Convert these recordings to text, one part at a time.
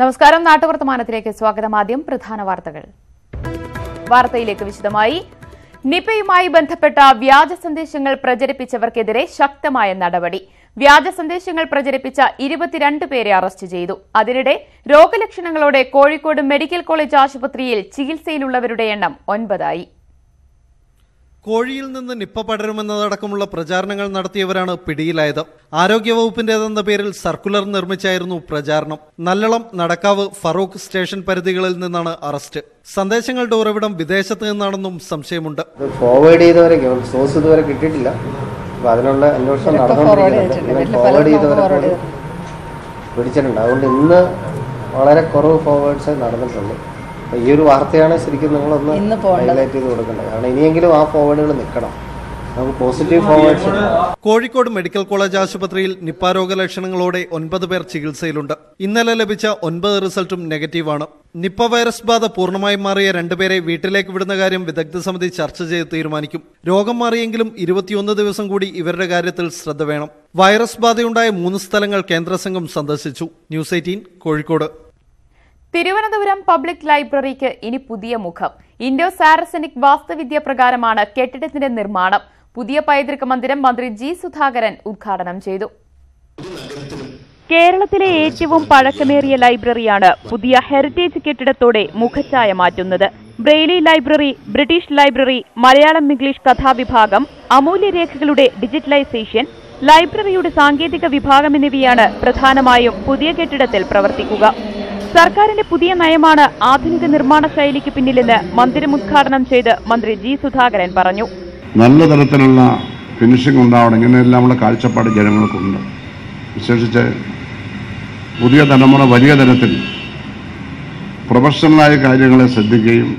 നമസ്കാരം. നാട്ടുവർത്തമാനത്തിലേക്ക് സ്വാഗതം. ആദ്യം പ്രധാന വാർത്തകൾ. വാർത്തയിലേക്ക് വിശദമായി. നിപയുമായി ബന്ധപ്പെട്ട വ്യാജ സന്ദേശങ്ങൾ പ്രചരിപ്പിച്ചവർക്കെതിരെ ശക്തമായ നടപടി. വ്യാജ സന്ദേശങ്ങൾ പ്രചരിപ്പിച്ച ഇരുപത്തിരണ്ട് പേരെ അറസ്റ്റ് ചെയ്തു. അതിനിടെ രോഗലക്ഷണങ്ങളോടെ കോഴിക്കോട് മെഡിക്കൽ കോളേജ് ആശുപത്രിയിൽ ചികിത്സയിലുള്ളവരുടെ എണ്ണം ഒൻപതായി. കോഴിയിൽ നിന്ന് നിപ്പ പടരുമെന്നതടക്കമുള്ള പ്രചാരണങ്ങൾ നടത്തിയവരാണ് പിടിയിലായത്. ആരോഗ്യവകുപ്പിന്റേതെന്ന പേരിൽ സർക്കുലർ നിർമ്മിച്ചായിരുന്നു പ്രചാരണം. നല്ലളം നടക്കാവ് ഫറൂഖ് സ്റ്റേഷൻ പരിധികളിൽ നിന്നാണ് അറസ്റ്റ്. സന്ദേശങ്ങളുടെ ഉറവിടം വിദേശത്ത് നിന്നാണെന്നും സംശയമുണ്ട്. ഫോർവേഡ് ചെയ്തവരെ സോഴ്സ് ഇതുവരെ കിട്ടിയിട്ടില്ല. അതിനുള്ള അന്വേഷണം ഫോർവേഡ് ചെയ്തവരെ പിടിച്ചിട്ടുണ്ട്. അതുകൊണ്ട് ഇന്ന് വളരെ കുറവ് ഫോർവേഡ്സ് നടന്നിട്ടുള്ളൂ അപ്പൊ ഈ ഒരു വാർത്തയാണ് ശരിക്കും നിങ്ങളൊന്ന് ഹൈലൈറ്റ് ചെയ്ത് കൊടുക്കേണ്ടത്. കാരണം ഇനിയെങ്കിലും ആ ഫോർവേഡുകൾ നിൽക്കണം. കോഴിക്കോട് മെഡിക്കൽ കോളേജ് ആശുപത്രിയിൽ നിപ്പ രോഗലക്ഷണങ്ങളോടെ ഒൻപത് പേർ ചികിത്സയിലുണ്ട്. ഇന്നലെ ലഭിച്ച ഒൻപത് റിസൾട്ടും നെഗറ്റീവാണ്. നിപ്പ വൈറസ് ബാധ പൂർണമായും മാറിയ രണ്ടുപേരെ വീട്ടിലേക്ക് വിടുന്ന കാര്യം വിദഗ്ധ സമിതി ചർച്ച ചെയ്ത് തീരുമാനിക്കും. രോഗം മാറിയെങ്കിലും ഇരുപത്തിയൊന്ന് ദിവസം കൂടി ഇവരുടെ കാര്യത്തിൽ ശ്രദ്ധ വേണം. വൈറസ് ബാധയുണ്ടായ മൂന്ന് സ്ഥലങ്ങൾ കേന്ദ്ര സംഘം സന്ദർശിച്ചു. News eighteen Kozhikode. Thiruvananthapuram public ലൈബ്രറിക്ക് ഇനി പുതിയ മുഖം. ഇൻഡോ സാരസനിക് വാസ്തുവിദ്യ പ്രകാരമാണ് കെട്ടിടത്തിന്റെ നിർമ്മാണം. പുതിയ പൈതൃക മന്ദിരം മന്ത്രി ജി സുധാകരൻ ഉദ്ഘാടനം ചെയ്തു. കേരളത്തിലെ ഏറ്റവും പഴക്കമേറിയ ലൈബ്രറിയാണ് പുതിയ ഹെറിറ്റേജ് കെട്ടിടത്തോടെ മുഖച്ഛായ മാറ്റുന്നത്. Braille library British library Malayalam English കഥാവിഭാഗം അമൂല്യരേഖകളുടെ ഡിജിറ്റലൈസേഷൻ ലൈബ്രറിയുടെ സാങ്കേതിക വിഭാഗം എന്നിവയാണ് പ്രധാനമായും പുതിയ കെട്ടിടത്തിൽ പ്രവർത്തിക്കുക. സർക്കാരിന്റെ പുതിയ നയമാണ് ആധുനിക നിർമ്മാണ ശൈലിക്ക് പിന്നിലെന്ന് മന്ദിരം ഉദ്ഘാടനം ചെയ്ത് മന്ത്രി ജി സുധാകരൻ പറഞ്ഞു. നല്ല തരത്തിലുള്ള ഫിനിഷിംഗ് ഉണ്ടാവണം. ഇങ്ങനെയെല്ലാമുള്ള കാഴ്ചപ്പാട് ജനങ്ങൾക്കുണ്ട്. വിശേഷിച്ച് പുതിയ തലമുറ വലിയ തരത്തിൽ പ്രൊഫഷണലായ കാര്യങ്ങളെ ശ്രദ്ധിക്കുകയും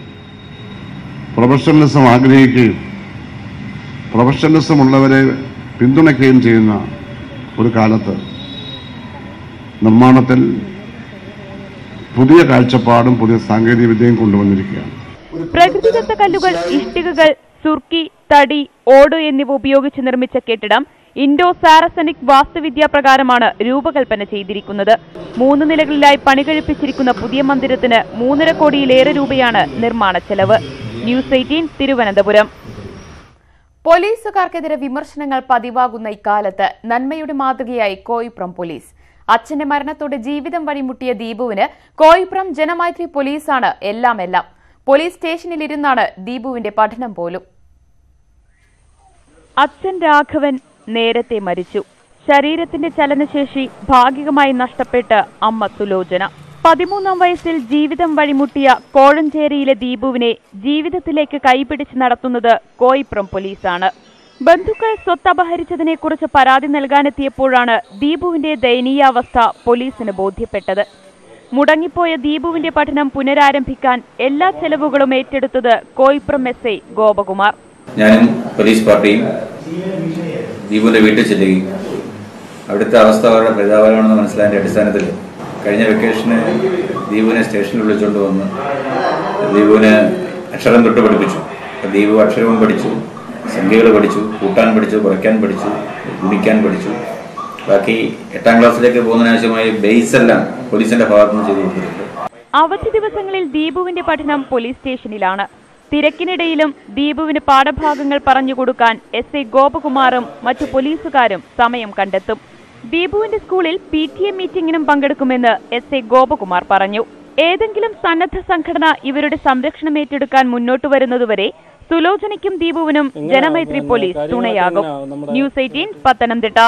പ്രൊഫഷണലിസം ആഗ്രഹിക്കുകയും പ്രൊഫഷണലിസം ഉള്ളവരെ പിന്തുണയ്ക്കുകയും ചെയ്യുന്ന ഒരു കാലത്ത് നിർമ്മാണത്തിൽ പുതിയ കാഴ്ചപ്പാടും പുതിയ സാങ്കേതിക വിദ്യയും കൊണ്ടുവന്നിരിക്കുകയാണ്. പ്രകൃതിദത്ത കല്ലുകൾ ഇഷ്ടികകൾ സുർക്കി തടി ഓട് എന്നിവ ഉപയോഗിച്ച് നിർമ്മിച്ച കെട്ടിടം ഇൻഡോ സാരസനിക് വാസ്തുവിദ്യാ പ്രകാരമാണ് രൂപകൽപ്പന ചെയ്തിരിക്കുന്നത്. മൂന്ന് നിലകളിലായി പണികഴിപ്പിച്ചിരിക്കുന്ന പുതിയ മന്ദിരത്തിന് മൂന്നര കോടിയിലേറെ രൂപയാണ് നിർമ്മാണ ചെലവ്. News eighteen Thiruvananthapuram. പോലീസുകാർക്കെതിരെ വിമർശനങ്ങൾ പതിവാകുന്ന ഇക്കാലത്ത് നന്മയുടെ മാതൃകയായി കോയിപ്രം പോലീസ്. അച്ഛന്റെ മരണത്തോടെ ജീവിതം വഴിമുട്ടിയ ദീപുവിന് കോയിപ്പുറം ജനമൈത്രി പോലീസാണ് എല്ലാം എല്ലാം പോലീസ് സ്റ്റേഷനിലിരുന്നാണ് ദീപുവിന്റെ പഠനം പോലും. അച്ഛൻ രാഘവൻ നേരത്തെ മരിച്ചു. ശരീരത്തിന്റെ ചലനശേഷി ഭാഗികമായി നഷ്ടപ്പെട്ട് അമ്മ സുലോചന. പതിമൂന്നാം വയസ്സിൽ ജീവിതം വഴിമുട്ടിയ കോഴഞ്ചേരിയിലെ ദീപുവിനെ ജീവിതത്തിലേക്ക് കൈപിടിച്ച് നടത്തുന്നത് കോയിപ്പുറം പോലീസാണ്. ബന്ധുക്കൾ സ്വത്തപഹരിച്ചതിനെക്കുറിച്ച് പരാതി നൽകാനെത്തിയപ്പോഴാണ് ദീപുവിന്റെ ദയനീയാവസ്ഥ പോലീസിന് ബോധ്യപ്പെട്ടത്. മുടങ്ങിപ്പോയ ദീപുവിന്റെ പഠനം പുനരാരംഭിക്കാൻ എല്ലാ ചെലവുകളും ഏറ്റെടുത്തത് കോയിപ്രം എസ് ഐ ഗോപകുമാർ. ഞാനും പോലീസ് പാർട്ടിയും ദീപുവിന്റെ വീട്ടിൽ ചെല്ലുകയും അവിടുത്തെ അവസ്ഥ അവരുടെ പരിതാപകരമാണെന്ന് മനസ്സിലായതിന്റെ അടിസ്ഥാനത്തിൽ കഴിഞ്ഞ വെക്കേഷന് ദീപുവിനെ സ്റ്റേഷനിൽ വിളിച്ചുകൊണ്ട് വന്ന് ദീപുവിന് അക്ഷരം തൊട്ട് പഠിപ്പിച്ചു. ദീപു അക്ഷരവും പഠിച്ചു. സംഖ്യകൾ പഠിച്ചു കൂട്ടാൻ പഠിച്ചു കുറയ്ക്കാൻ പഠിച്ചു ഗുണിക്കാൻ പഠിച്ചു. ബാക്കി എട്ടാം ക്ലാസ്സിലേക്ക് പോകുന്നതിനാവശ്യമായ ബേസ് എല്ലാം പോലീസിന്റെ ഭാഗത്തുനിന്ന് ചെയ്തു അവധി ദിവസങ്ങളിൽ ദീപുവിന്റെ പഠനം പോലീസ് സ്റ്റേഷനിലാണ് തിരക്കിനിടയിലും ദീപുവിന് പാഠഭാഗങ്ങൾ പറഞ്ഞു കൊടുക്കാൻ എസ് എ ഗോപകുമാറും മറ്റു പോലീസുകാരും സമയം കണ്ടെത്തും. ദീപുവിന്റെ സ്കൂളിൽ പി ടി എ മീറ്റിംഗിനും പങ്കെടുക്കുമെന്ന് എസ് എ ഗോപകുമാർ പറഞ്ഞു. ഏതെങ്കിലും സന്നദ്ധ സംഘടന ഇവരുടെ സംരക്ഷണം ഏറ്റെടുക്കാൻ മുന്നോട്ട് വരുന്നതുവരെ സുലോചനയ്ക്കും ദീപുവിനും Janamaithri police തുണയാകും. News eighteen Pathanamthitta.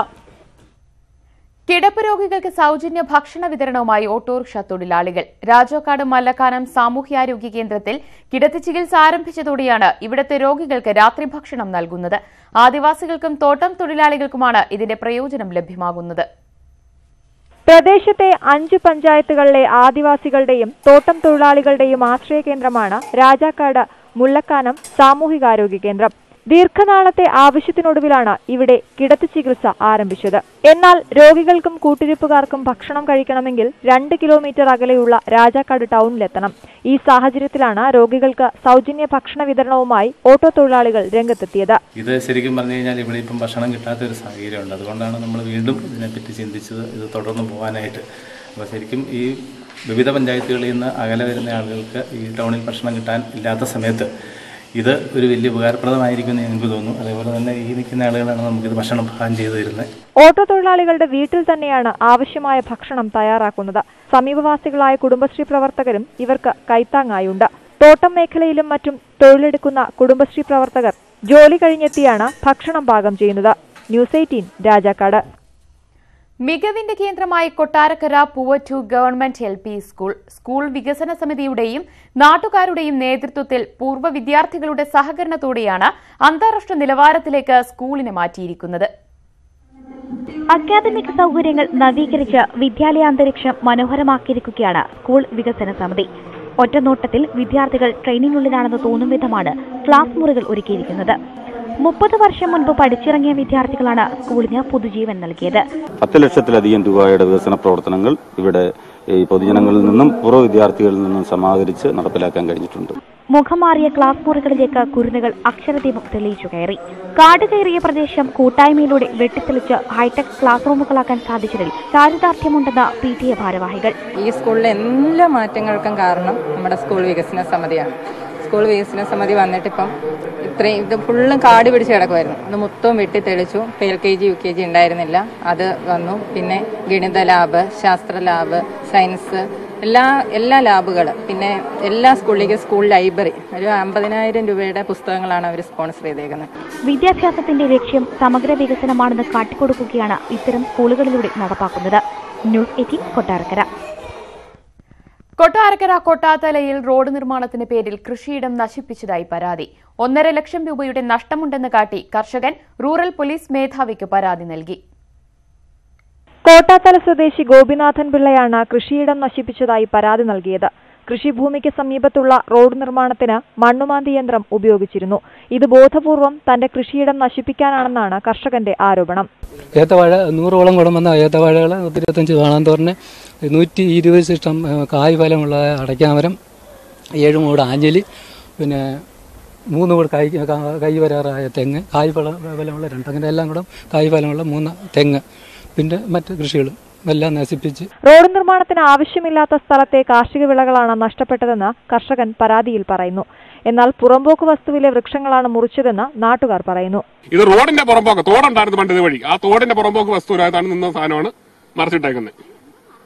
കിടപ്പ് രോഗികൾക്ക് സൗജന്യ ഭക്ഷണ വിതരണവുമായി ഓട്ടോറിക്ഷ തൊഴിലാളികൾ. രാജോക്കാട് മല്ലക്കാനം സാമൂഹ്യാരോഗ്യ കേന്ദ്രത്തിൽ കിടത്തി ചികിത്സ ആരംഭിച്ചതോടെയാണ് ഇവിടുത്തെ രോഗികൾക്ക് രാത്രി ഭക്ഷണം നൽകുന്നത്. ആദിവാസികൾക്കും തോട്ടം തൊഴിലാളികൾക്കുമാണ് ഇതിന്റെ പ്രയോജനം ലഭ്യമാകുന്നത്. പ്രദേശത്തെ അഞ്ച് പഞ്ചായത്തുകളിലെ ആദിവാസികളുടെയും തോട്ടം തൊഴിലാളികളുടെയും ആശ്രയ കേന്ദ്രമാണ് രാജാക്കാട് മുല്ലക്കാനം സാമൂഹികാരോഗ്യ കേന്ദ്രം. ദീർഘനാളത്തെ ആവശ്യത്തിനൊടുവിലാണ് ഇവിടെ കിടത്തി ചികിത്സ ആരംഭിച്ചത്. എന്നാൽ രോഗികൾക്കും കൂട്ടിരിപ്പുകാർക്കും ഭക്ഷണം കഴിക്കണമെങ്കിൽ രണ്ട് കിലോമീറ്റർ അകലെയുള്ള രാജാക്കാട് ടൗണിലെത്തണം. ഈ സാഹചര്യത്തിലാണ് രോഗികൾക്ക് സൗജന്യ ഭക്ഷണ വിതരണവുമായി ഓട്ടോ തൊഴിലാളികൾ രംഗത്തെത്തിയത്. ഇത് ശരിക്കും പറഞ്ഞു കഴിഞ്ഞാൽ ഇവിടെ ഇപ്പം ഭക്ഷണം കിട്ടാത്ത ഒരു സാഹചര്യമുണ്ട്. അതുകൊണ്ടാണ് നമ്മൾ വീണ്ടും ഇതിനെപ്പറ്റി ചിന്തിച്ചത് ഇത് തുടർന്ന് പോകാനായിട്ട് അപ്പോൾ ശരിക്കും ഈ വിവിധ പഞ്ചായത്തുകളിൽ നിന്ന് അകലെ വരുന്ന ആളുകൾക്ക് ഈ ടൗണിൽ ഭക്ഷണം കിട്ടാൻ ഇല്ലാത്ത സമയത്ത് ഇത് ഒരു വലിയ ഉപകാരപ്രദമായിരിക്കുമെന്ന് എനിക്ക് തോന്നുന്നു. അതേപോലെ തന്നെ ഈ നിൽക്കുന്ന ആളുകളാണ് നമുക്കിത് ഭക്ഷണം പാകം ചെയ്തു തരുന്നത്. ഓട്ടോ തൊഴിലാളികളുടെ വീട്ടിൽ തന്നെയാണ് ആവശ്യമായ ഭക്ഷണം തയ്യാറാക്കുന്നത്. സമീപവാസികളായ കുടുംബശ്രീ പ്രവർത്തകരും ഇവർക്ക് കൈത്താങ്ങായുണ്ട്. തോട്ടം മേഖലയിലും മറ്റും തൊഴിലെടുക്കുന്ന കുടുംബശ്രീ പ്രവർത്തകർ ജോലി കഴിഞ്ഞെത്തിയാണ് ഭക്ഷണം പാകം ചെയ്യുന്നത്. News eighteen Rajakkad. മികവിന്റെ കേന്ദ്രമായ Kottarakkara Poovattu government L P school school വികസന സമിതിയുടെയും നാട്ടുകാരുടെയും നേതൃത്വത്തിൽ പൂർവ വിദ്യാർത്ഥികളുടെ സഹകരണത്തോടെയാണ് അന്താരാഷ്ട്ര നിലവാരത്തിലേക്ക് സ്കൂളിനെ മാറ്റിയിരിക്കുന്നത്. അക്കാദമിക് സൗകര്യങ്ങൾ നവീകരിച്ച് വിദ്യാലയാന്തരീക്ഷം മനോഹരമാക്കിയിരിക്കുകയാണ് സ്കൂൾ വികസന സമിതി. ഒറ്റനോട്ടത്തിൽ വിദ്യാർത്ഥികൾ ട്രെയിനിങ്ങിനുള്ളിലാണെന്ന് തോന്നും വിധമാണ് ക്ലാസ് മുറികൾ ഒരുക്കിയിരിക്കുന്നത്. മുപ്പത് വർഷം മുൻപ് പഠിച്ചിറങ്ങിയ വിദ്യാർത്ഥികളാണ് സ്കൂളിന് പുതുജീവൻ നൽകിയത്. പത്ത് ലക്ഷത്തിലധികം രൂപയുടെ വികസന പ്രവർത്തനങ്ങൾ ഇവിടെ ഈ പൊതുജനങ്ങളിൽ നിന്നും പൂർവ വിദ്യാർത്ഥികളിൽ നിന്നും സമാഹരിച്ച് നടപ്പിലാക്കാൻ കഴിഞ്ഞിട്ടുണ്ട്. മുഖം മാറിയ ക്ലാസ് മുറികളിലേക്ക് കുരുന്നുകൾ അക്ഷരദീപം തെളിയിച്ചു കയറി. കാട് കയറിയ പ്രദേശം കൂട്ടായ്മയിലൂടെ വെട്ടിത്തെളിച്ച് ഹൈടെക് ക്ലാസ് റൂമുകളാക്കാൻ സാധിച്ചതിൽ ചാരിതാർത്ഥ്യമുണ്ടെന്ന് പി ടി എ ഭാരവാഹികൾ. ഈ സ്കൂളിലെ എല്ലാ മാറ്റങ്ങൾക്കും കാരണം നമ്മുടെ സ്കൂൾ വികസന സമിതിയാണ്. സ്കൂൾ വികസന സമിതി വന്നിട്ടിപ്പം ഇത്രയും ഇത് ഫുള്ളും കാട് പിടിച്ച് കിടക്കുമായിരുന്നു അത് മൊത്തവും വെട്ടി തെളിച്ചു ഇപ്പം L K G U K G ഉണ്ടായിരുന്നില്ല. അത് വന്നു. പിന്നെ ഗണിത ലാബ് ശാസ്ത്ര ലാബ് സയൻസ് എല്ലാ എല്ലാ ലാബുകൾ പിന്നെ എല്ലാ സ്കൂളിലേക്കും സ്കൂൾ ലൈബ്രറി ഒരു അമ്പതിനായിരം രൂപയുടെ പുസ്തകങ്ങളാണ് അവർ സ്പോൺസർ ചെയ്തേക്കുന്നത്. വിദ്യാഭ്യാസത്തിന്റെ ലക്ഷ്യം സമഗ്ര വികസനമാണെന്ന് കാട്ടിക്കൊടുക്കുകയാണ് ഇത്തരം സ്കൂളുകളിലൂടെ നടപ്പാക്കുന്നത്. News eighteen Kottarakkara. കൊട്ടാരക്കര കൊട്ടാത്തലയിൽ റോഡ് നിർമ്മാണത്തിന് പേരിൽ കൃഷിയിടം നശിപ്പിച്ചതായി പരാതി. ഒന്നര ലക്ഷം രൂപയുടെ നഷ്ടമുണ്ടെന്ന് കാട്ടി കർഷകൻ റൂറൽ പോലീസ് മേധാവിക്ക് പരാതി നൽകി. കോട്ടാത്തല സ്വദേശി ഗോപിനാഥൻ പിള്ളയാണ് കൃഷിയിടം നശിപ്പിച്ചതായി പരാതി നൽകിയത്. കൃഷിഭൂമിക്ക് സമീപത്തുള്ള റോഡ് നിർമ്മാണത്തിന് മണ്ണുമാന്തി യന്ത്രം ഉപയോഗിച്ചിരുന്നു. ഇത് ബോധപൂർവം തന്റെ കൃഷിയിടം നശിപ്പിക്കാനാണെന്നാണ് കർഷകന്റെ ആരോപണം. ഏത്തവാഴ നൂറോളം കുടം വന്ന ഏത്തവാഴകൾ ഇരുപത്തഞ്ച് കാണാന്തോറിന് നൂറ്റി ഇരുപത് ശിഷ്ടം കായ് ഫലമുള്ള അടയ്ക്കാമരം ഏഴ് മൂട് ആഞ്ഞലി പിന്നെ മൂന്ന് കൂടെ കൈ കൈ വരാറായ തെങ്ങ് കായ് ഫല ഫലമുള്ള രണ്ട് അങ്ങനെ എല്ലാം കൂടെ കായ് ഫലമുള്ള മൂന്ന് തെങ്ങ് പിന്നെ മറ്റ് കൃഷികളും എല്ലാം നശിപ്പിച്ച്. റോഡ് നിർമ്മാണത്തിന് ആവശ്യമില്ലാത്ത സ്ഥലത്തെ കാർഷിക വിളകളാണ് നഷ്ടപ്പെട്ടതെന്ന് കർഷകൻ പരാതിയിൽ പറയുന്നു. എന്നാൽ പുറമ്പോക്ക് വസ്തുവിലെ വൃക്ഷങ്ങളാണ് മുറിച്ചതെന്ന് നാട്ടുകാർ പറയുന്നു. ഇത് റോഡിന്റെ പുറമ്പോക്ക് തോടുണ്ടായിരുന്നു പണ്ട് ഇത് വഴി. ആ തോടിന്റെ പുറമ്പോക്ക് വസ്തുവിനകത്താണ് നിന്ന സാധനമാണ് മറിച്ചിട്ടേക്കുന്നത്.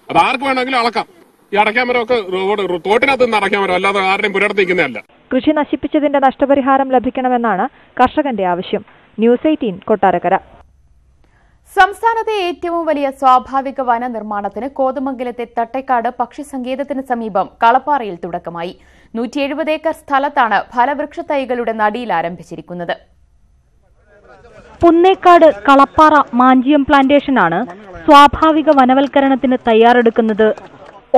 അത് ആർക്ക് വേണമെങ്കിലും അളക്കാം. ഈ അടയ്ക്കാമരമൊക്കെ ഒക്കെ തോട്ടിനകത്ത് നിന്ന് അടയ്ക്കാമരം അല്ലാതെ ആരുടെയും പുരടത്ത് നിൽക്കുന്നതല്ല. കൃഷി നശിപ്പിച്ചതിന്റെ നഷ്ടപരിഹാരം ലഭിക്കണമെന്നാണ് കർഷകന്റെ ആവശ്യം. News eighteen Kottarakkara. സംസ്ഥാനത്തെ ഏറ്റവും വലിയ സ്വാഭാവിക വന നിർമ്മാണത്തിന് കോതമംഗലത്തെ തട്ടേക്കാട് പക്ഷിസങ്കേതത്തിന് സമീപം കളപ്പാറയിൽ തുടക്കമായി. നൂറ്റി എഴുപത് ഏക്കർ സ്ഥലത്താണ് ഫലവൃക്ഷ തൈകളുടെ നടിയിൽ ആരംഭിച്ചിരിക്കുന്നത്. പുന്നേക്കാട് കളപ്പാറ മാഞ്ചിയം പ്ലാന്റേഷനാണ് സ്വാഭാവിക വനവൽക്കരണത്തിന് തയ്യാറെടുക്കുന്നത്.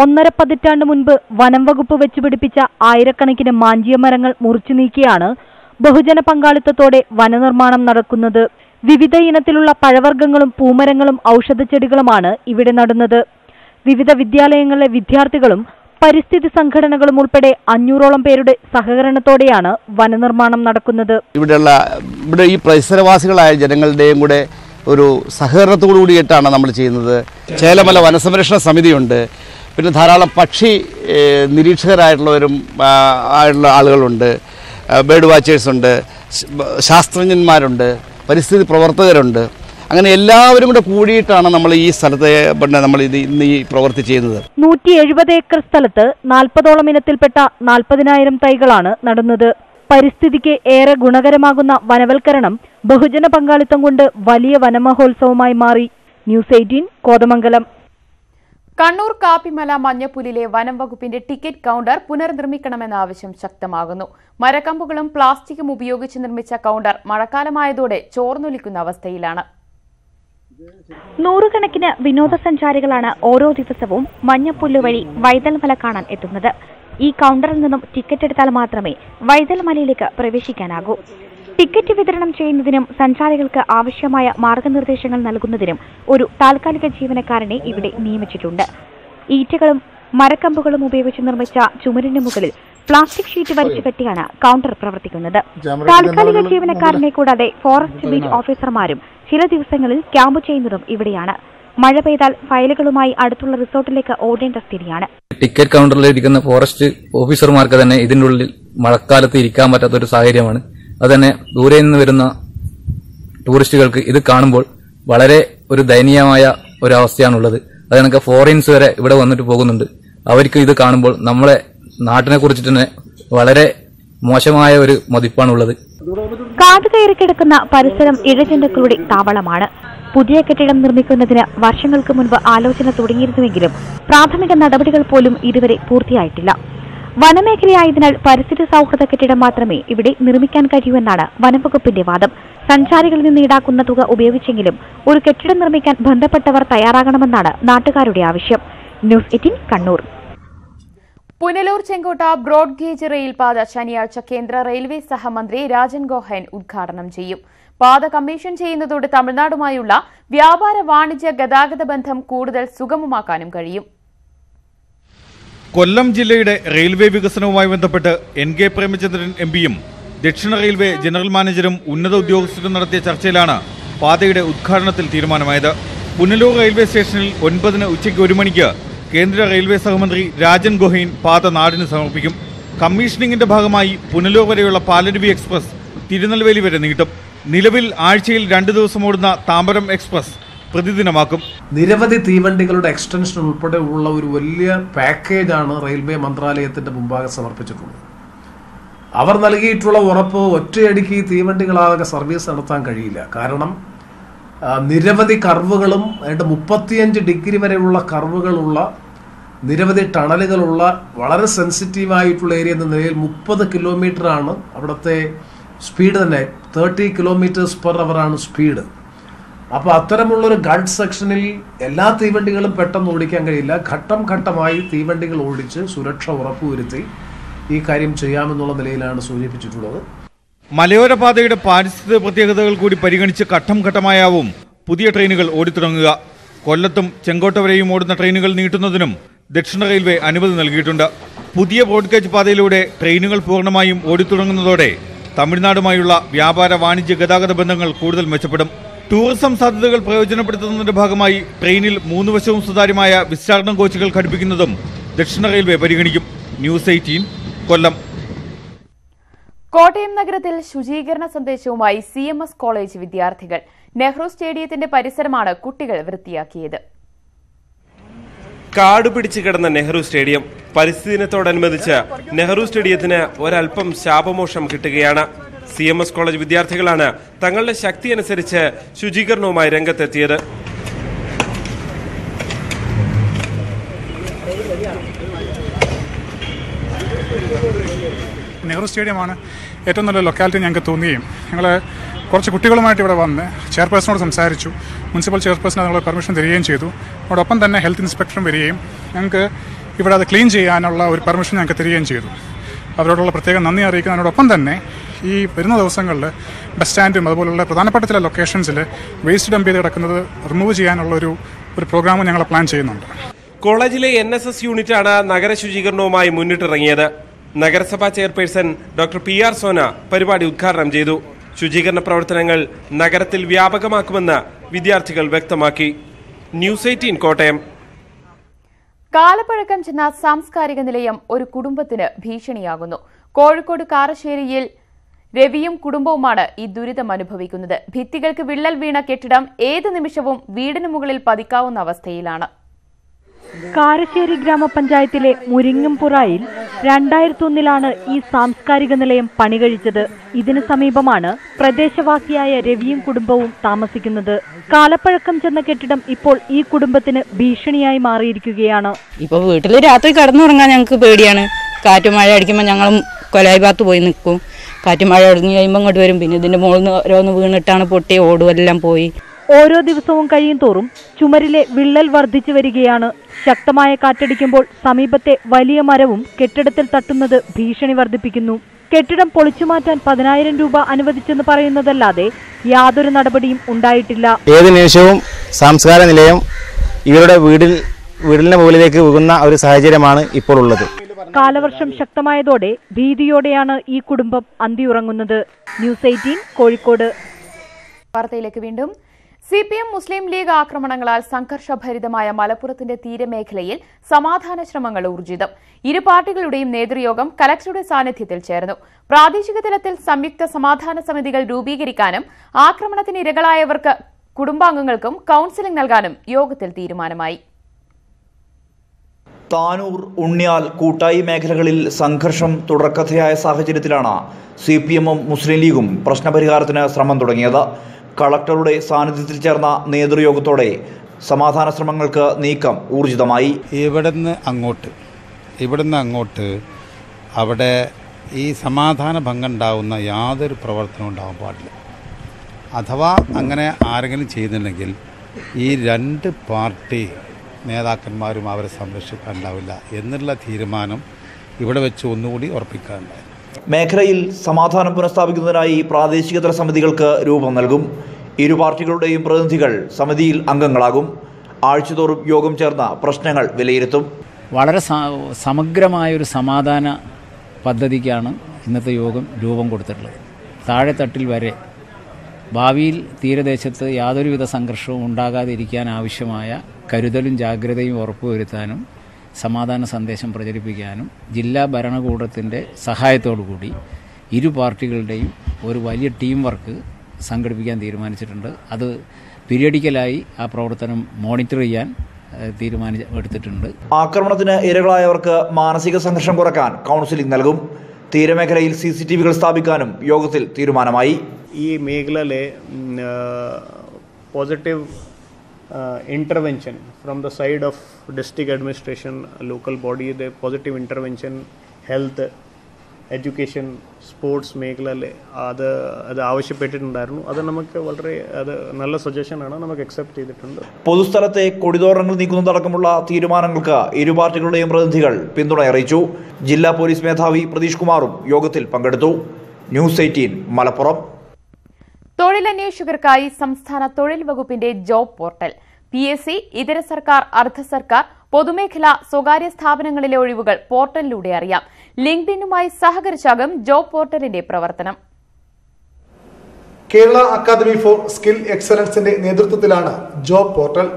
ഒന്നര പതിറ്റാണ്ട് മുൻപ് വനം വകുപ്പ് വെച്ചുപിടിപ്പിച്ച ആയിരക്കണക്കിന് മാഞ്ചിയ മരങ്ങൾ മുറിച്ചു നീക്കിയാണ് ബഹുജന പങ്കാളിത്തത്തോടെ വനനിർമ്മാണം നടക്കുന്നത്. വിവിധ ഇനത്തിലുള്ള പഴവർഗങ്ങളും പൂമരങ്ങളും ഔഷധച്ചെടികളുമാണ് ഇവിടെ നടുന്നത്. വിവിധ വിദ്യാലയങ്ങളിലെ വിദ്യാർത്ഥികളും പരിസ്ഥിതി സംഘടനകളും ഉൾപ്പെടെ അഞ്ഞൂറോളം പേരുടെ സഹകരണത്തോടെയാണ് വനനിർമ്മാണം നടക്കുന്നത്. ഇവിടെയുള്ള ഇവിടെ ഈ പരിസരവാസികളായ ജനങ്ങളുടെയും കൂടെ ഒരു സഹകരണത്തോടു കൂടിയിട്ടാണ് നമ്മൾ ചെയ്യുന്നത്. ചേലമല വനസംരക്ഷണ സമിതിയുണ്ട്. പിന്നെ ധാരാളം പക്ഷി നിരീക്ഷകരായിട്ടുള്ളവരും ആയിട്ടുള്ള ആളുകളുണ്ട്. ബേഡ് വാച്ചേഴ്സ് ഉണ്ട് ശാസ്ത്രജ്ഞന്മാരുണ്ട്. പരിസ്ഥിതി പ്രവർത്തകരുണ്ട്. അങ്ങനെ എല്ലാവരും കൂടെ കൂടിയിട്ടാണ് നമ്മൾ ഈ സ്ഥലത്തെ പിന്നെ നമ്മൾ ഇത് ഇന്ന് ഈ പ്രവൃത്തി ചെയ്യുന്നത്. നൂറ്റി എഴുപത് ഏക്കർ സ്ഥലത്ത് നാൽപ്പതോളം ഇനത്തിൽപ്പെട്ട നാൽപ്പതിനായിരം തൈകളാണ് നടുന്നത്. പരിസ്ഥിതിക്ക് ഏറെ ഗുണകരമാകുന്ന വനവൽക്കരണം ബഹുജന പങ്കാളിത്തം കൊണ്ട് വലിയ വനമഹോത്സവമായി മാറി. News eighteen Kothamangalam. Kannur Kappimala മഞ്ഞപ്പുലിലെ വനം വകുപ്പിന്റെ ടിക്കറ്റ് കൌണ്ടർ പുനർനിർമ്മിക്കണമെന്ന ആവശ്യം ശക്തമാകുന്നു. മരക്കമ്പുകളും പ്ലാസ്റ്റിക്കും ഉപയോഗിച്ച് നിർമ്മിച്ച കൌണ്ടർ മഴക്കാലമായതോടെ ചോർന്നൊലിക്കുന്ന അവസ്ഥയിലാണ്. നൂറുകണക്കിന് വിനോദസഞ്ചാരികളാണ് ഓരോ ദിവസവും മഞ്ഞപ്പുല്ല് വഴി വൈതൽ മല കാണാൻ എത്തുന്നത്. ഈ കൗണ്ടറിൽ നിന്നും ടിക്കറ്റ് എടുത്താൽ മാത്രമേ വൈതൽ മലയിലേക്ക് പ്രവേശിക്കാനാകൂ. ടിക്കറ്റ് വിതരണം ചെയ്യുന്നതിനും സഞ്ചാരികൾക്ക് ആവശ്യമായ മാർഗനിർദ്ദേശങ്ങൾ നൽകുന്നതിനും ഒരു താൽക്കാലിക ജീവനക്കാരനെ ഇവിടെ നിയമിച്ചിട്ടുണ്ട്. ഈറ്റകളും മരക്കമ്പുകളും ഉപയോഗിച്ച് നിർമ്മിച്ച ചുമരിന് മുകളിൽ പ്ലാസ്റ്റിക് ഷീറ്റ് വലിച്ചു കെട്ടിയാണ് കൗണ്ടർ പ്രവർത്തിക്കുന്നത്. താൽക്കാലിക ജീവനക്കാരനെ കൂടാതെ ഫോറസ്റ്റ് ബീറ്റ് ഓഫീസർമാരും ചില ദിവസങ്ങളിൽ ക്യാമ്പ് ചെയ്യുന്നതും ഇവിടെയാണ്. മഴ പെയ്താൽ ഫയലുകളുമായി അടുത്തുള്ള റിസോർട്ടിലേക്ക് ഓടേണ്ട സ്ഥിതിയാണ്. ടിക്കറ്റ് കൗണ്ടറിൽ ഇരിക്കുന്ന ഫോറസ്റ്റ് ഓഫീസർമാർക്ക് തന്നെ ഇതിനുള്ളിൽ മഴക്കാലത്ത് ഇരിക്കാൻ പറ്റാത്ത ഒരു സാഹചര്യമാണ്. അത് തന്നെ ദൂരെ നിന്ന് വരുന്ന ടൂറിസ്റ്റുകൾക്ക് ഇത് കാണുമ്പോൾ വളരെ ഒരു ദയനീയമായ ഒരു അവസ്ഥയാണുള്ളത് അത് കണക്ക് ഫോറിൻസ് വരെ ഇവിടെ വന്നിട്ട് പോകുന്നുണ്ട്. അവർക്ക് ഇത് കാണുമ്പോൾ നമ്മളെ നാട്ടിനെ കുറിച്ചിട്ട് തന്നെ വളരെ മോശമായ ഒരു മതിപ്പാണുള്ളത്. കാട് കയറി കിടക്കുന്ന പരിസരം ഇഴജന്തുക്കളുടെ താവളമാണ്. പുതിയ കെട്ടിടം നിർമ്മിക്കുന്നതിന് വർഷങ്ങൾക്ക് മുൻപ് ആലോചന തുടങ്ങിയിരുന്നുവെങ്കിലും പ്രാഥമിക നടപടികൾ പോലും ഇതുവരെ പൂർത്തിയായിട്ടില്ല. വനമേഖലയായതിനാൽ പരിസ്ഥിതി സൗഹൃദ കെട്ടിടം മാത്രമേ ഇവിടെ നിർമ്മിക്കാൻ കഴിയൂവെന്നാണ് വനംവകുപ്പിന്റെ വാദം. സഞ്ചാരികളിൽ നിന്ന് ഈടാക്കുന്ന തുക ഉപയോഗിച്ചെങ്കിലും ഒരു കെട്ടിടം നിർമ്മിക്കാൻ ബന്ധപ്പെട്ടവർ തയ്യാറാകണമെന്നാണ് നാട്ടുകാരുടെ ആവശ്യം. News eighteen Kannur. Punalur Chenkotta broad gauge റെയിൽപാത ശനിയാഴ്ച കേന്ദ്ര റെയിൽവേ സഹമന്ത്രി രാജൻ ഗോഹൻ ഉദ്ഘാടനം ചെയ്യും. പാത കമ്മീഷൻ ചെയ്യുന്നതോടെ തമിഴ്നാടുമായുള്ള വ്യാപാര വാണിജ്യ ഗതാഗത ബന്ധം കൂടുതൽ സുഗമമാക്കാനും കഴിയും. കൊല്ലം ജില്ലയുടെ റെയിൽവേ വികസനവുമായി ബന്ധപ്പെട്ട് എൻ കെ പ്രേമചന്ദ്രൻ എം പിയും ദക്ഷിണ റെയിൽവേ ജനറൽ മാനേജറും ഉന്നത ഉദ്യോഗസ്ഥരും നടത്തിയ ചർച്ചയിലാണ് പാതയുടെ ഉദ്ഘാടനത്തിൽ തീരുമാനമായത്. പുനലൂർ റെയിൽവേ സ്റ്റേഷനിൽ ഒൻപതിന് ഉച്ചയ്ക്ക് ഒരു മണിക്ക് കേന്ദ്ര റെയിൽവേ സഹമന്ത്രി രാജൻ ഗോഹൈൻ പാത നാടിന് സമർപ്പിക്കും. കമ്മീഷനിങ്ങിന്റെ ഭാഗമായി പുനലൂർ വരെയുള്ള പാലരുവി എക്സ്പ്രസ് തിരുനെൽവേലി വരെ നീട്ടും. നിലവിൽ ആഴ്ചയിൽ രണ്ട് ദിവസം ഓടുന്ന താമ്പരം എക്സ്പ്രസ് പ്രതിദിനമാക്കും. നിരവധി തീവണ്ടികളുടെ എക്സ്റ്റൻഷൻ ഉൾപ്പെടെ ഉള്ള ഒരു വലിയ പാക്കേജാണ് റെയിൽവേ മന്ത്രാലയത്തിന്റെ മുമ്പാകെ സമർപ്പിച്ചിട്ടുള്ളത്. അവർ നൽകിയിട്ടുള്ള ഉറപ്പ് ഒറ്റയടിക്ക് ഈ തീവണ്ടികളാകെ സർവീസ് നടത്താൻ കഴിയില്ല. കാരണം നിരവധി കർവുകളും അതിന്റെ മുപ്പത്തിയഞ്ച് ഡിഗ്രി വരെയുള്ള കർവുകളുള്ള നിരവധി ടണലുകളുള്ള വളരെ സെൻസിറ്റീവ് ആയിട്ടുള്ള ഏരിയ എന്ന നിലയിൽ മുപ്പത് കിലോമീറ്ററാണ് അവിടുത്തെ സ്പീഡ് തന്നെ തേർട്ടി കിലോമീറ്റേഴ്സ് പെർ അവർ ആണ് സ്പീഡ്. അപ്പോൾ അത്തരമുള്ളൊരു ഗഡ് സെക്ഷനിൽ എല്ലാ തീവണ്ടികളും പെട്ടെന്ന് ഓടിക്കാൻ കഴിയില്ല. ഘട്ടം ഘട്ടമായി തീവണ്ടികൾ ഓടിച്ച് സുരക്ഷ ഉറപ്പുവരുത്തി ഈ കാര്യം ചെയ്യാമെന്നുള്ള നിലയിലാണ് സൂചിപ്പിച്ചിട്ടുള്ളത്. മലയോര പാതയുടെ പാരിസ്ഥിതിക പ്രത്യേകതകൾ കൂടി പരിഗണിച്ച് ഘട്ടം ഘട്ടമായാവും പുതിയ ട്രെയിനുകൾ ഓടിത്തുടങ്ങുക. കൊല്ലത്തും ചെങ്കോട്ട വരെയും ഓടുന്ന ട്രെയിനുകൾ നീട്ടുന്നതിനും ദക്ഷിണ റെയിൽവേ അനുമതി നൽകിയിട്ടുണ്ട്. പുതിയ ബ്രോഡ്ഗേജ് പാതയിലൂടെ ട്രെയിനുകൾ പൂർണമായും ഓടിത്തുടങ്ങുന്നതോടെ തമിഴ്നാടുമായുള്ള വ്യാപാര വാണിജ്യ ഗതാഗത ബന്ധങ്ങൾ കൂടുതൽ മെച്ചപ്പെടും. ടൂറിസം സാധ്യതകൾ പ്രയോജനപ്പെടുത്തുന്നതിന്റെ ഭാഗമായി ട്രെയിനിൽ മൂന്ന് വശവും സുതാര്യമായ വിസ്താരണം കോച്ചുകൾ ഘടിപ്പിക്കുന്നതും ദക്ഷിണ റെയിൽവേ പരിഗണിക്കും. ന്യൂസ് എയ്റ്റീൻ കൊല്ലം. കോട്ടയം നഗരത്തിൽ ശുചീകരണ സന്ദേശവുമായി സി കോളേജ് വിദ്യാർത്ഥികൾ നെഹ്റു സ്റ്റേഡിയത്തിന്റെ പരിസരമാണ് കുട്ടികൾ വൃത്തിയാക്കിയത്. കാട് പിടിച്ചു കിടന്ന നെഹ്റു സ്റ്റേഡിയം പരിസ്ഥിതി ദിനത്തോടനുബന്ധിച്ച് നെഹ്റു സ്റ്റേഡിയത്തിന് ഒരൽപ്പം ശാപമോഷം കിട്ടുകയാണ്. സി എം എസ് കോളേജ് വിദ്യാർത്ഥികളാണ് തങ്ങളുടെ ശക്തി അനുസരിച്ച് ശുചീകരണവുമായി രംഗത്തെത്തിയത്. നെഹ്റു സ്റ്റേഡിയമാണ് ഏറ്റവും നല്ല ലൊക്കാലിറ്റി ഞങ്ങൾക്ക് തോന്നുകയും ഞങ്ങൾ കുറച്ച് കുട്ടികളുമായിട്ട് ഇവിടെ വന്ന് ചെയർപേഴ്സണോട് സംസാരിച്ചു. മുനിസിപ്പൽ ചെയർപേഴ്സൺ അതിനുള്ള പെർമിഷൻ തരികയും ചെയ്തു. അതോടൊപ്പം തന്നെ ഹെൽത്ത് ഇൻസ്പെക്ടറും വരികയും ഞങ്ങൾക്ക് ഇവിടെ അത് ക്ലീൻ ചെയ്യാനുള്ള ഒരു പെർമിഷൻ ഞങ്ങൾക്ക് തരികയും ചെയ്തു. അവരോടുള്ള പ്രത്യേകം നന്ദി അറിയിക്കുന്നതിനോടൊപ്പം തന്നെ ഈ വരുന്ന ദിവസങ്ങളിൽ ബസ് സ്റ്റാൻഡും അതുപോലുള്ള പ്രധാനപ്പെട്ട ചില ലൊക്കേഷൻസിൽ വേസ്റ്റ് ഡംപ് ചെയ്ത് കിടക്കുന്നത് റിമൂവ് ചെയ്യാനുള്ള ഒരു ഒരു പ്രോഗ്രാം ഞങ്ങൾ പ്ലാൻ ചെയ്യുന്നുണ്ട്. കോളേജിലെ എൻ എസ് എസ് യൂണിറ്റാണ് നഗര ശുചീകരണവുമായി മുന്നിട്ടിറങ്ങിയത്. നഗരസഭാ chairperson doctor P R Sona പരിപാടി ഉദ്ഘാടനം ചെയ്തു. ശുചീകരണ പ്രവർത്തനങ്ങൾ നഗരത്തിൽ വ്യാപകമാക്കുമെന്ന് വിദ്യാർത്ഥികൾ വ്യക്തമാക്കി. News eighteen Kottayam. കാലപ്പഴക്കം ചെന്ന സാംസ്കാരിക നിലയം ഒരു കുടുംബത്തിന് ഭീഷണിയാകുന്നു. കോഴിക്കോട് കാരശ്ശേരിയിൽ രവിയും കുടുംബവുമാണ് ഈ ദുരിതം അനുഭവിക്കുന്നത്. ഭിത്തികൾക്ക് വിള്ളൽ വീണ കെട്ടിടം ഏത് നിമിഷവും വീടിന് മുകളിൽ പതിക്കാവുന്ന അവസ്ഥയിലാണ്. കാരശ്ശേരി ഗ്രാമപഞ്ചായത്തിലെ മുരിങ്ങുംപുറയിൽ രണ്ടായിരത്തി ഒന്നിലാണ് ഈ സാംസ്കാരിക നിലയം പണികഴിച്ചത്. ഇതിനു സമീപമാണ് പ്രദേശവാസിയായ രവിയും കുടുംബവും താമസിക്കുന്നത്. കാലപ്പഴക്കം ചെന്ന കെട്ടിടം ഇപ്പോൾ ഈ കുടുംബത്തിന് ഭീഷണിയായി മാറിയിരിക്കുകയാണ്. ഇപ്പൊ വീട്ടിൽ രാത്രി കടന്നുറങ്ങാൻ ഞങ്ങൾക്ക് പേടിയാണ്. കാറ്റ് മഴ അടിക്കുമ്പോൾ ഞങ്ങളും കൊലായി ഭാഗത്ത് പോയി നിൽക്കും കാറ്റ് മഴ അടങ്ങി കഴിയുമ്പോൾ ഇങ്ങോട്ട് വരും. പിന്നെ ഇതിന്റെ മുകളിൽ നിന്ന് ഓരോന്ന് വീണിട്ടാണ് പൊട്ടി ഓടുമെല്ലാം പോയി. ഓരോ ദിവസവും കഴിയും തോറും ചുമരിലെ വിള്ളൽ വർദ്ധിച്ചു വരികയാണ്. ശക്തമായ കാറ്റടിക്കുമ്പോൾ സമീപത്തെ വലിയ മരവും കെട്ടിടത്തിൽ തട്ടുന്നത് ഭീഷണി വർദ്ധിപ്പിക്കുന്നു. കെട്ടിടം പൊളിച്ചു മാറ്റാൻ പതിനായിരം രൂപ അനുവദിച്ചെന്ന് പറയുന്നതല്ലാതെ യാതൊരു നടപടിയും ഉണ്ടായിട്ടില്ല. ഏത് നിമിഷവും സംസ്കാര നിലയം ഇവരുടെ വീടിൽ വീടിന്റെ മുകളിലേക്ക് വീകുന്ന ഒരു സാഹചര്യമാണ് ഇപ്പോൾ ഉള്ളത് കാലവർഷം ശക്തമായതോടെ ഭീതിയോടെയാണ് ഈ കുടുംബം അന്തിയുറങ്ങുന്നത്. News eighteen Kozhikode. വാർത്തയിലേക്ക് വീണ്ടും C P M Muslim League ആക്രമണങ്ങളാൽ സംഘർഷഭരിതമായ മലപ്പുറത്തിന്റെ തീരമേഖലയിൽ സമാധാന ശ്രമങ്ങൾ ഊർജിതം. ഇരു പാർട്ടികളുടെയും നേതൃയോഗം കലക്ടറുടെ സാന്നിധ്യത്തിൽ ചേർന്നു. പ്രാദേശിക തലത്തിൽ സംയുക്ത സമാധാന സമിതികൾ രൂപീകരിക്കാനും ആക്രമണത്തിന് ഇരകളായവർക്ക് കുടുംബാംഗങ്ങൾക്കും കൌൺസിലിംഗ് നൽകാനും യോഗത്തിൽ തീരുമാനമായി. താനൂർ ഉണ്ണിയാൽ കൂട്ടായി മേഖലകളിൽ സംഘർഷം തുടർക്കഥയായ സാഹചര്യത്തിലാണ് സി പി എമ്മും മുസ്ലിം ലീഗും പ്രശ്നപരിഹാരത്തിന് ശ്രമം തുടങ്ങിയത്. കളക്ടറുടെ സാന്നിധ്യത്തിൽ ചേർന്ന നേതൃയോഗത്തോടെ സമാധാന ശ്രമങ്ങൾക്ക് നീക്കം ഊർജിതമായി. ഇവിടുന്ന് അങ്ങോട്ട് ഇവിടുന്ന് അങ്ങോട്ട് അവിടെ ഈ സമാധാന ഭംഗം ഉണ്ടാവുന്ന യാതൊരു പ്രവർത്തനവും ഉണ്ടാവാൻ പാടില്ല. അഥവാ അങ്ങനെ ആരെങ്കിലും ചെയ്യുന്നുണ്ടെങ്കിൽ ഈ രണ്ട് പാർട്ടി നേതാക്കന്മാരും അവരെ സംരക്ഷിക്കാനുണ്ടാവില്ല എന്നുള്ള തീരുമാനം ഇവിടെ വെച്ച് ഒന്നുകൂടി ഉറപ്പിക്കാനുണ്ടായി മേഖലയിൽ സമാധാനം പുനഃസ്ഥാപിക്കുന്നതിനായി പ്രാദേശികതല സമിതികൾക്ക് രൂപം നൽകും. ഇരു പാർട്ടികളുടെയും പ്രതിനിധികൾ സമിതിയിൽ അംഗങ്ങളാകും. ആഴ്ചതോറും യോഗം ചേർന്ന പ്രശ്നങ്ങൾ വിലയിരുത്തും. വളരെ സമഗ്രമായ സമഗ്രമായൊരു സമാധാന പദ്ധതിക്കാണ് ഇന്നത്തെ യോഗം രൂപം കൊടുത്തിട്ടുള്ളത്. താഴെത്തട്ടിൽ വരെ ഭാവിയിൽ തീരദേശത്ത് യാതൊരുവിധ സംഘർഷവും ഉണ്ടാകാതിരിക്കാൻ ആവശ്യമായ കരുതലും ജാഗ്രതയും ഉറപ്പുവരുത്താനും സമാധാന സന്ദേശം പ്രചരിപ്പിക്കാനും ജില്ലാ ഭരണകൂടത്തിന്റെ കൂടി ഇരു പാർട്ടികളുടെയും ഒരു വലിയ ടീം വർക്ക് സംഘടിപ്പിക്കാൻ തീരുമാനിച്ചിട്ടുണ്ട്. അത് പീരിയഡിക്കലായി ആ പ്രവർത്തനം മോണിറ്റർ ചെയ്യാൻ തീരുമാനിച്ചെടുത്തിട്ടുണ്ട് ആക്രമണത്തിന് ഇരകളായവർക്ക് മാനസിക സംഘർഷം കുറയ്ക്കാൻ കൗൺസിലിംഗ് നൽകും. തീരമേഖലയിൽ സി സി ടി വികൾ സ്ഥാപിക്കാനും യോഗത്തിൽ തീരുമാനമായി. ഈ മേഖലയിലെ positive uh, intervention from the side of district administration, local body, the positive intervention, health, education sports മേഖല അത് അത് ആവശ്യപ്പെട്ടിട്ടുണ്ടായിരുന്നു. അത് നമുക്ക് വളരെ അത് നല്ല ആണ്. നമുക്ക് അക്സെപ്റ്റ് ചെയ്തിട്ടുണ്ട്. പൊതുസ്ഥലത്തെ കൊടിതോരണങ്ങൾ നീക്കുന്നതടക്കമുള്ള തീരുമാനങ്ങൾക്ക് ഇരു പാർട്ടികളുടെയും പ്രതിനിധികൾ പിന്തുണ അറിയിച്ചു. ജില്ലാ പോലീസ് മേധാവി പ്രതീഷ് കുമാറും യോഗത്തിൽ പങ്കെടുത്തു. News eighteen Malappuram. തൊഴിലന്വേഷകർക്കായി സംസ്ഥാന തൊഴിൽ വകുപ്പിന്റെ job portal. P S C ഇതര സർക്കാർ അർദ്ധ സർക്കാർ പൊതുമേഖല സ്വകാര്യ സ്ഥാപനങ്ങളിലെ ഒഴിവുകൾ പോർട്ടലിലൂടെ അറിയാം. ലിങ്ക്ഡിനുമായി സഹകരിച്ചാകും ജോബ് പോർട്ടലിന്റെ പ്രവർത്തനം. കേരള അക്കാദമി ഫോർ സ്കിൽ എക്സലൻസിന്റെ നേതൃത്വത്തിലാണ് ജോബ് പോർട്ടൽ.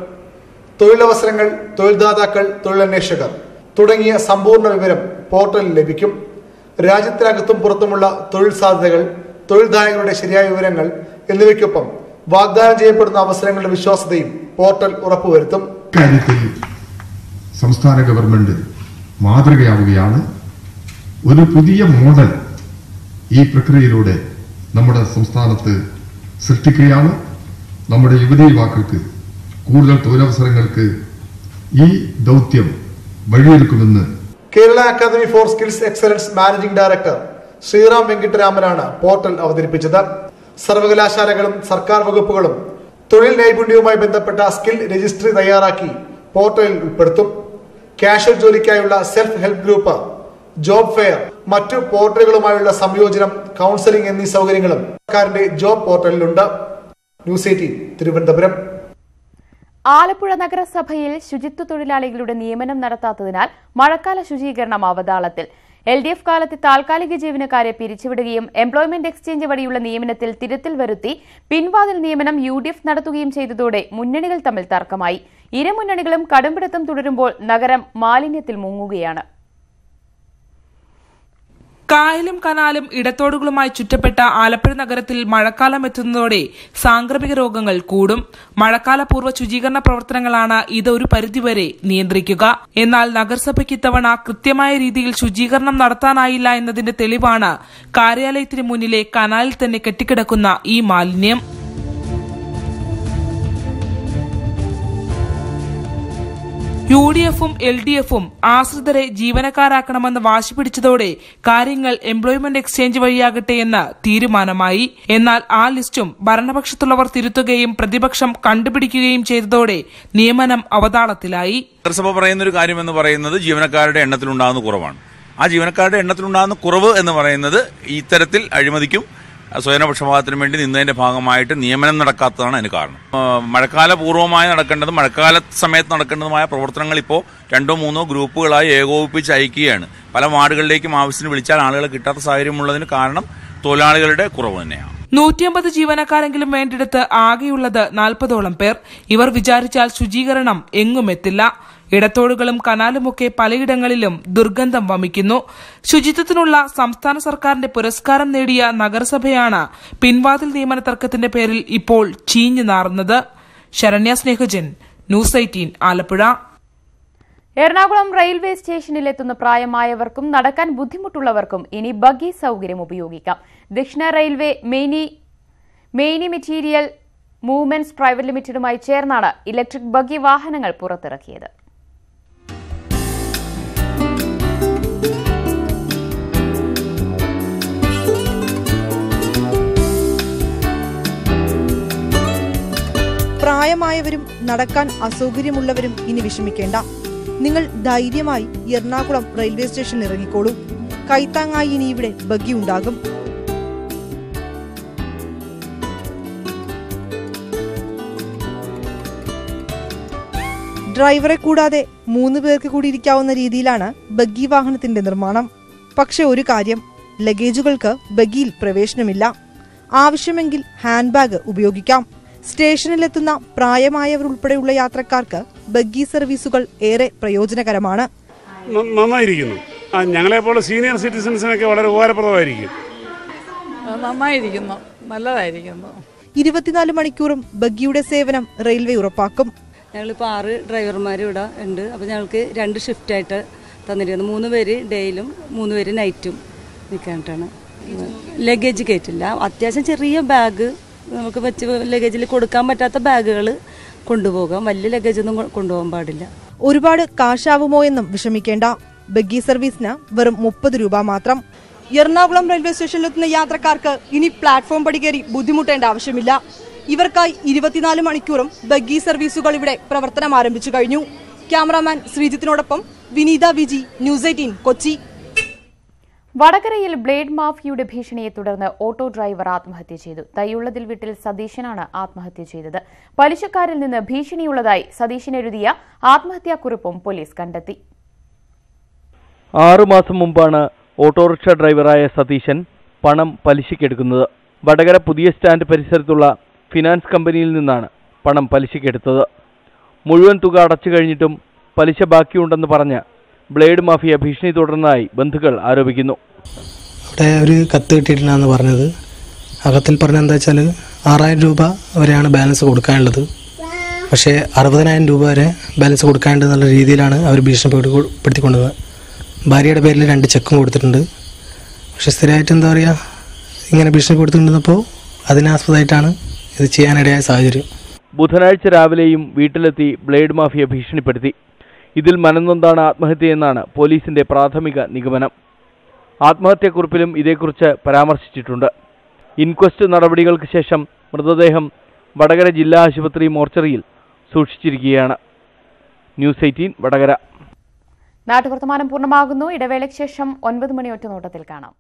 തൊഴിലവസരങ്ങൾ തൊഴിൽദാതാക്കൾ തൊഴിലന്വേഷകർ തുടങ്ങിയ സമ്പൂർണ വിവരം പോർട്ടലിൽ ലഭിക്കും. രാജ്യത്തിനകത്തും പുറത്തുമുള്ള തൊഴിൽ സാധ്യതകൾ തൊഴിൽദായകരുടെ ശരിയായ വിവരങ്ങൾ എന്നിവയ്ക്കൊപ്പം വാഗ്ദാനം ചെയ്യപ്പെടുന്ന അവസരങ്ങളുടെ വിശ്വാസ്യതയും പോർട്ടൽ ഉറപ്പുവരുത്തും. കാര്യത്തിൽ സംസ്ഥാന ഗവൺമെന്റ് മാതൃകയാവുകയാണ്. ഒരു പുതിയ മോഡൽ ഈ പ്രക്രിയയിലൂടെ നമ്മുടെ സംസ്ഥാനത്ത് സൃഷ്ടിക്കുകയാണ്. നമ്മുടെ യുവതി യുവാക്കൾക്ക് കൂടുതൽ തൊഴിലവസരങ്ങൾക്ക് ഈ ദൗത്യം വഴിയൊരുക്കുമെന്ന് Kerala academy for skills excellence managing director Sreeram വെങ്കിട്ടരാമനാണ് portal അവതരിപ്പിച്ചത്. സർവകലാശാലകളും സർക്കാർ വകുപ്പുകളും തൊഴിൽ നൈപുണ്യവുമായി ബന്ധപ്പെട്ട സ്കിൽ രജിസ്ട്രി തയ്യാറാക്കി പോർട്ടലിൽ ഉൾപ്പെടുത്തും. Casual ജോലിക്കായുള്ള self help group job fair മറ്റു പോർട്ടലുകളുമായുള്ള സംയോജനം കൗൺസിലിംഗ് എന്നീ സൗകര്യങ്ങളും സർക്കാരിന്റെ job പോർട്ടലിലുണ്ട്. News eighteen Thiruvananthapuram. Alappuzha നഗരസഭയിൽ ശുചിത്വ തൊഴിലാളികളുടെ നിയമനം നടത്താത്തതിനാൽ മഴക്കാല ശുചീകരണം അവതാളത്തിൽ എൽ ഡി എഫ് കാലത്ത് താൽക്കാലിക ജീവനക്കാരെ പിരിച്ചുവിടുകയും എംപ്ലോയ്മെന്റ് എക്സ്ചേഞ്ച് വഴിയുള്ള നിയമനത്തിൽ തിരുത്തൽ വരുത്തി പിൻവാതിൽ നിയമനം യു ഡി എഫ് നടത്തുകയും ചെയ്തതോടെ മുന്നണികൾ തമ്മിൽ തർക്കമായി. ഇരുമുന്നണികളും കടുംപിടുത്തം തുടരുമ്പോൾ നഗരം മാലിന്യത്തിൽ മുങ്ങുകയാണ്. കായലും കനാലും ഇടത്തോടുകളുമായി ചുറ്റപ്പെട്ട ആലപ്പുഴ നഗരത്തിൽ മഴക്കാലം എത്തുന്നതോടെ സാംക്രമിക രോഗങ്ങൾ കൂടും. മഴക്കാലപൂർവ ശുചീകരണ പ്രവർത്തനങ്ങളാണ് ഇത് ഒരു പരിധിവരെ നിയന്ത്രിക്കുക. എന്നാൽ നഗരസഭയ്ക്ക് ഇത്തവണ കൃത്യമായ രീതിയിൽ ശുചീകരണം നടത്താനായില്ല എന്നതിന്റെ തെളിവാണ് കാര്യാലയത്തിന് മുന്നിലെ കനാലിൽ തന്നെ കെട്ടിക്കിടക്കുന്ന ഈ മാലിന്യം. യു ഡി എഫും എൽ ഡി എഫും ആശ്രിതരെ ജീവനക്കാരാക്കണമെന്ന് വാശി പിടിച്ചതോടെ കാര്യങ്ങൾ എംപ്ലോയ്മെന്റ് എക്സ്ചേഞ്ച് വഴിയാകട്ടെ എന്ന തീരുമാനമായി. എന്നാൽ ആ ലിസ്റ്റും ഭരണപക്ഷത്തുള്ളവർ തിരുത്തുകയും പ്രതിപക്ഷം കണ്ടുപിടിക്കുകയും ചെയ്തതോടെ നിയമനം അവതാളത്തിലായി. നഗരസഭ പറയുന്ന ഒരു കാര്യം എന്ന് പറയുന്നത് ജീവനക്കാരുടെ എണ്ണത്തിലുണ്ടാകുന്ന കുറവാണ്. ആ ജീവനക്കാരുടെ എണ്ണത്തിലുണ്ടാകുന്ന കുറവ് എന്ന് പറയുന്നത് ഇത്തരത്തിൽ അഴിമതിക്കും സ്വയനപക്ഷപാതത്തിനും വേണ്ടി നിന്നതിന്റെ ഭാഗമായിട്ട് നിയമനം നടക്കാത്തതാണ് അതിന് കാരണം. ആ, മഴക്കാല പൂർവമായി നടക്കേണ്ടതും മഴക്കാല സമയത്ത് നടക്കേണ്ടതുമായ പ്രവർത്തനങ്ങൾ ഇപ്പോൾ രണ്ടോ മൂന്നോ ഗ്രൂപ്പുകളായി ഏകോപിപ്പിച്ച് അയക്കുകയാണ്. പല വാർഡുകളിലേക്കും ആവശ്യത്തിന് വിളിച്ചാൽ ആളുകളെ കിട്ടാത്ത സാഹചര്യമുള്ളതിന് കാരണം തൊഴിലാളികളുടെ കുറവ് തന്നെയാണ്. നൂറ്റിയമ്പത് ജീവനക്കാരെങ്കിലും വേണ്ടിടത്ത് ആകെയുള്ളത് നാൽപ്പതോളം പേർ. ഇവർ വിചാരിച്ചാൽ ശുചീകരണം എങ്ങും എത്തില്ല. ഇടത്തോടുകളും കനാലുമൊക്കെ പലയിടങ്ങളിലും ദുർഗന്ധം വമിക്കുന്നു. ശുചിത്വത്തിനുള്ള സംസ്ഥാന സർക്കാരിന്റെ പുരസ്കാരം നേടിയ നഗരസഭയാണ് പിൻവാതിൽ നിയമന തർക്കത്തിന്റെ പേരിൽ ഇപ്പോൾ ചീഞ്ഞു നാറുന്നത്. Saranya news eighteen Alappuzha. Ernakulam railway സ്റ്റേഷനിലെത്തുന്ന പ്രായമായവർക്കും നടക്കാൻ ബുദ്ധിമുട്ടുള്ളവർക്കും ഇനി ബഗ്ഗി സൗകര്യം ഉപയോഗിക്കാം. ദക്ഷിണ railway Maini Maini material movements private ലിമിറ്റഡുമായി ചേർന്നാണ് ഇലക്ട്രിക് ബഗ്ഗി വാഹനങ്ങൾ പുറത്തിറക്കിയത്. പ്രായമായവരും നടക്കാൻ അസൗകര്യമുള്ളവരും ഇനി വിഷമിക്കേണ്ട. നിങ്ങൾ ധൈര്യമായി എറണാകുളം റെയിൽവേ സ്റ്റേഷനിൽ ഇറങ്ങിക്കോളൂ. കൈത്താങ്ങായി ഇനി ഇവിടെ ബഗ്ഗി ഉണ്ടാകും. ഡ്രൈവറെ കൂടാതെ മൂന്ന് പേർക്ക് കൂടി ഇരിക്കാവുന്ന രീതിയിലാണ് ബഗ്ഗി വാഹനത്തിന്റെ നിർമ്മാണം. പക്ഷെ ഒരു കാര്യം ലഗേജുകൾക്ക് ബഗ്ഗിയിൽ പ്രവേശനമില്ല. ആവശ്യമെങ്കിൽ ഹാൻഡ് ബാഗ് ഉപയോഗിക്കാം. സ്റ്റേഷനിലെത്തുന്ന പ്രായമായവർ ഉൾപ്പെടെയുള്ള യാത്രക്കാർക്ക് ബഗ്ഗി സർവീസുകൾ ഏറെ പ്രയോജനകരമാണ്. നന്നായിരിക്കുന്നു. ഞങ്ങളെ പോലെ സീനിയർ സിറ്റിസൺസിനൊക്കെ വളരെ ഉപകാരപ്രദമായിരിക്കും. നന്നായിരിക്കുന്നു. നല്ലതായിരിക്കുന്നു. ഇരുപത്തിനാല് മണിക്കൂറും ബഗ്ഗിയുടെ സേവനം റെയിൽവേ ഉറപ്പാക്കും. ഞങ്ങളിപ്പോൾ ആറ് ഡ്രൈവർമാർ ഇവിടെ ഉണ്ട്. അപ്പോൾ ഞങ്ങൾക്ക് രണ്ട് ഷിഫ്റ്റ് ആയിട്ട് തന്നിരിക്കുന്നു. മൂന്ന് പേര് ഡേയിലും മൂന്ന് പേര് നൈറ്റും നിൽക്കാനായിട്ടാണ്. ലഗേജ് കയറ്റില്ല അത്യാവശ്യം ചെറിയ ബാഗ് നമുക്ക് വെച്ച് ലഗേജിൽ കൊടുക്കാൻ പറ്റാത്ത ബാഗുകൾ കൊണ്ടുപോകാം. വലിയ ലഗേജ് ഒന്നും കൊണ്ടുപോകാൻ പാടില്ല. ഒരുപാട് കാശാവുമോ എന്നും വിഷമിക്കേണ്ട. ബഗ്ഗി സർവീസിന് വെറും മുപ്പത് രൂപ മാത്രം. എറണാകുളം റെയിൽവേ സ്റ്റേഷനിലെത്തുന്ന യാത്രക്കാർക്ക് ഇനി പ്ലാറ്റ്ഫോം പടി ബുദ്ധിമുട്ടേണ്ട ആവശ്യമില്ല. ഇവർക്കായി ഇരുപത്തിനാല് മണിക്കൂറും ബഗ്ഗി സർവീസുകൾ ഇവിടെ പ്രവർത്തനം ആരംഭിച്ചു കഴിഞ്ഞു. ക്യാമറാമാൻ ശ്രീജിത്തിനോടൊപ്പം വിനീത വിജി ന്യൂസ് എയ്റ്റീൻ കൊച്ചി. വടകരയിൽ ബ്ലേഡ് മാഫിയയുടെ ഭീഷണിയെ തുടർന്ന് ഓട്ടോ ഡ്രൈവർ ആത്മഹത്യ ചെയ്തു. തയ്യുള്ളതിൽ വീട്ടിൽ സതീശനാണ് ആത്മഹത്യ ചെയ്തത്. പലിശക്കാരിൽ നിന്ന് ഭീഷണിയുള്ളതായി സതീശൻ എഴുതിയ ആത്മഹത്യാക്കുറിപ്പും പോലീസ് കണ്ടെത്തി. ആറുമാസം മുമ്പാണ് ഓട്ടോറിക്ഷ ഡ്രൈവറായ സതീശൻ പണം പലിശയ്ക്കെടുക്കുന്നത് വടകര പുതിയ സ്റ്റാൻഡ് പരിസരത്തുള്ള ഫിനാൻസ് കമ്പനിയിൽ നിന്നാണ് പണം പലിശയ്ക്കെടുത്തത് മുഴുവൻ തുക അടച്ചു കഴിഞ്ഞിട്ടും പലിശ ബാക്കിയുണ്ടെന്ന് പറഞ്ഞ് ബ്ലേഡ് മാഫിയ ഭീഷണി തുടർന്നതായി ബന്ധുക്കൾ ആരോപിക്കുന്നു. ഇവിടെ ഒരു കത്ത് കിട്ടിയിട്ടില്ലെന്ന് പറഞ്ഞത്. അകത്തിൽ കത്തിൽ പറഞ്ഞ എന്താ വെച്ചാൽ ആറായിരം രൂപ വരെയാണ് ബാലൻസ് കൊടുക്കാനുള്ളത്. പക്ഷേ അറുപതിനായിരം രൂപ വരെ ബാലൻസ് കൊടുക്കാനുണ്ട് എന്നുള്ള രീതിയിലാണ് അവർ ഭീഷണിപ്പെടുത്തിക്കൊണ്ടത്. ഭാര്യയുടെ പേരിൽ രണ്ട് ചെക്കും കൊടുത്തിട്ടുണ്ട്. പക്ഷേ സ്ഥിരമായിട്ട് എന്താ പറയുക ഇങ്ങനെ ഭീഷണിപ്പെടുത്തിക്കൊണ്ടിരുന്നപ്പോൾ അതിനാസ്പദമായിട്ടാണ് ഇത് ചെയ്യാനിടയായ സാഹചര്യം. ബുധനാഴ്ച രാവിലെയും വീട്ടിലെത്തി ബ്ലേഡ് മാഫിയ ഭീഷണിപ്പെടുത്തി. ഇതിൽ മനംനൊന്താണ് ആത്മഹത്യയെന്നാണ് പോലീസിന്റെ പ്രാഥമിക നിഗമനം. ആത്മഹത്യക്കുറിപ്പിലും ഇതേക്കുറിച്ച് പരാമർശിച്ചിട്ടുണ്ട്. ഇൻക്വസ്റ്റ് നടപടികൾക്ക് ശേഷം മൃതദേഹം വടകര ജില്ലാ ആശുപത്രി മോർച്ചറിയിൽ സൂക്ഷിച്ചിരിക്കുകയാണ്. News eighteen Vadakara. നാട്ടുവർത്തമാനം പൂർണമാകുന്നു. ഇടവേളയ്ക്ക് ശേഷം ഒൻപത് മണി ഒറ്റ നോട്ടത്തിൽ കാണാം.